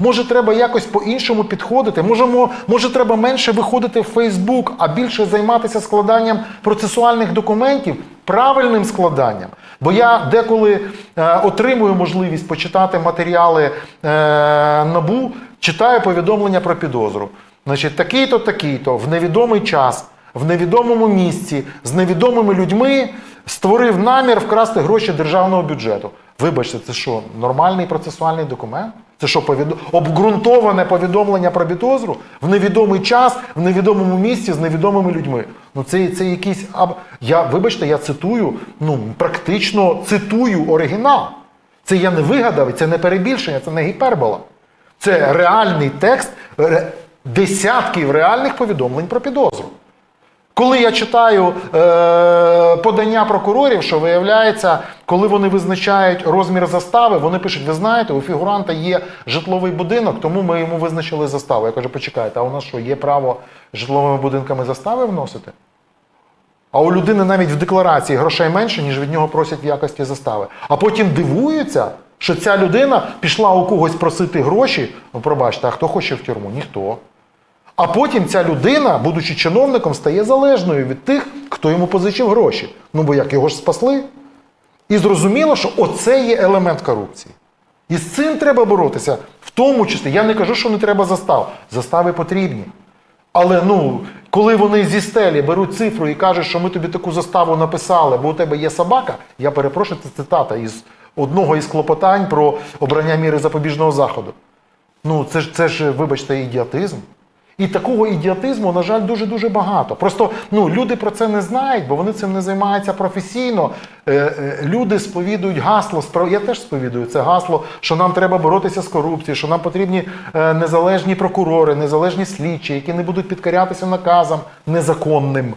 Може, треба якось по-іншому підходити. Можемо, може, треба менше виходити в Фейсбук, а більше займатися складанням процесуальних документів, правильним складанням. Бо я деколи е, отримую можливість почитати матеріали е, набу, читаю повідомлення про підозру. Значить, такий-то, такий-то, в невідомий час, в невідомому місці, з невідомими людьми створив намір вкрасти гроші державного бюджету. Вибачте, це що, нормальний процесуальний документ? Це що, повід... обґрунтоване повідомлення про підозру в невідомий час, в невідомому місці з невідомими людьми. Ну це, це якийсь. Я, вибачте, я цитую, ну практично цитую оригінал. Це я не вигадав, це не перебільшення, це не гіпербола. Це реальний текст десятків реальних повідомлень про підозру. Коли я читаю е, подання прокурорів, що виявляється, коли вони визначають розмір застави, вони пишуть: ви знаєте, у фігуранта є житловий будинок, тому ми йому визначили заставу. Я кажу, почекайте, а у нас що, є право житловими будинками застави вносити? А у людини навіть в декларації грошей менше, ніж від нього просять в якості застави. А потім дивуються, що ця людина пішла у когось просити гроші. Ну, пробачте, а хто хоче в тюрму? Ніхто. А потім ця людина, будучи чиновником, стає залежною від тих, хто йому позичив гроші. Ну бо як його ж спасли? І зрозуміло, що оце є елемент корупції. І з цим треба боротися. В тому числі, я не кажу, що не треба застав. Застави потрібні. Але ну, коли вони зі стелі беруть цифру і кажуть, що ми тобі таку заставу написали, бо у тебе є собака, я перепрошую, це цитата із одного із клопотань про обрання міри запобіжного заходу. Ну, це ж це ж, вибачте, ідіотизм. І такого ідіотизму, на жаль, дуже-дуже багато. Просто ну, люди про це не знають, бо вони цим не займаються професійно. Е, е, люди сповідують гасло, я теж сповідую це гасло, що нам треба боротися з корупцією, що нам потрібні е, незалежні прокурори, незалежні слідчі, які не будуть підкорятися наказам незаконним.